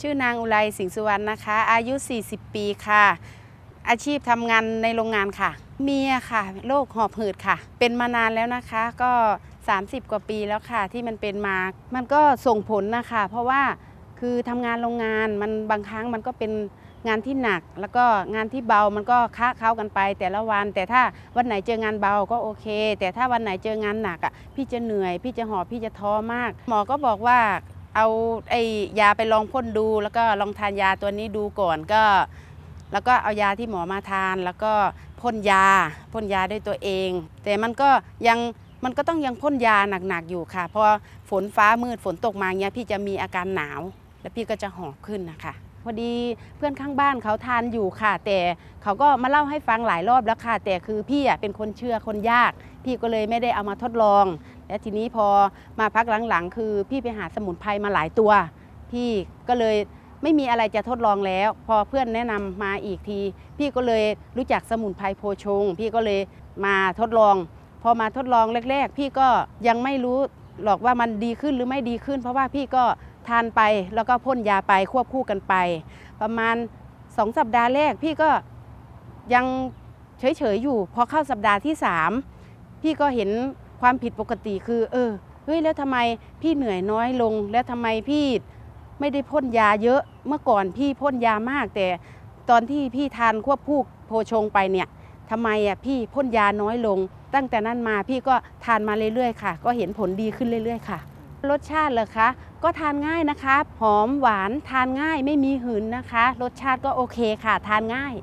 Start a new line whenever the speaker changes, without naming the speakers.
ชื่อนางอุไรสิงสุวรรณนะคะ อายุ 40 ปีค่ะ อาชีพทำงานในโรงงานค่ะ เมียค่ะโรคหอบหืดค่ะ เป็นมานานแล้วนะคะ ก็ 30 กว่าปีแล้วค่ะ ที่มันเป็นมา มันก็ส่งผลนะคะ เพราะว่าคือทำงานโรงงานมันบางครั้งมันก็เป็นงานที่หนัก แล้วก็งานที่เบามันก็ค้าเข้ากันไปแต่ละวัน แต่ถ้าวันไหนเจองานเบาก็โอเค แต่ถ้าวันไหนเจองานหนักอะพี่จะเหนื่อย พี่จะหอบพี่จะท้อมาก หมอก็บอกว่า เอาไอ้ยาไปลองพ่นดู แล้วก็ลองทานยาตัวนี้ดูก่อนก็ แล้วก็เอายาที่หมอมาทาน แล้วก็พ่นยาพ่นยาด้วยตัวเอง แต่มันก็ยังมันก็ต้องยังพ่นยาหนักๆอยู่ค่ะพอฝนฟ้ามืดฝนตกมาเงี้ยพี่จะมีอาการหนาว แล้วพี่ก็จะหอบขึ้นนะคะ พอดีเพื่อนข้างบ้านเขาทานอยู่ค่ะ แต่เขาก็มาเล่าให้ฟังหลายรอบแล้วค่ะ แต่คือพี่อะเป็นคนเชื่อคนยาก พี่ก็เลยไม่ได้เอามาทดลอง และทีนี้พอมาพักหลังๆ คือพี่ไปหาสมุนไพรมาหลายตัว พี่ก็เลยไม่มีอะไรจะทดลองแล้ว พอเพื่อนแนะนำมาอีกที พี่ก็เลยรู้จักสมุนไพรโพชง พี่ก็เลยมาทดลอง พอมาทดลองแรก ๆ พี่ก็ยังไม่รู้หรอกว่ามันดีขึ้นหรือไม่ดีขึ้น เพราะว่าพี่ก็ทานไปแล้วก็พ่นยาไปควบคู่กันไป ประมาณสองสัปดาห์แรกพี่ก็ยังเฉยๆอยู่ พอเข้าสัปดาห์ที่สามพี่ก็เห็น ความผิดปกติคือ เออเฮ้ยแล้วทำไมพี่เหนื่อยน้อยลง แล้วทำไมพี่ไม่ได้พ่นยาเยอะเมื่อก่อนพี่พ่นยามาก แต่ตอนที่พี่ทานควบคู่โพชงไปเนี่ยทำไมอะพี่พ่นยาน้อยลง ตั้งแต่นั้นมาพี่ก็ทานมาเรื่อยๆค่ะ ก็เห็นผลดีขึ้นเรื่อยๆค่ะ รสชาติเหรอคะ ก็ทานง่ายนะคะ หอมหวานทานง่ายไม่มีหืนนะคะ รสชาติก็โอเคค่ะ ทานง่าย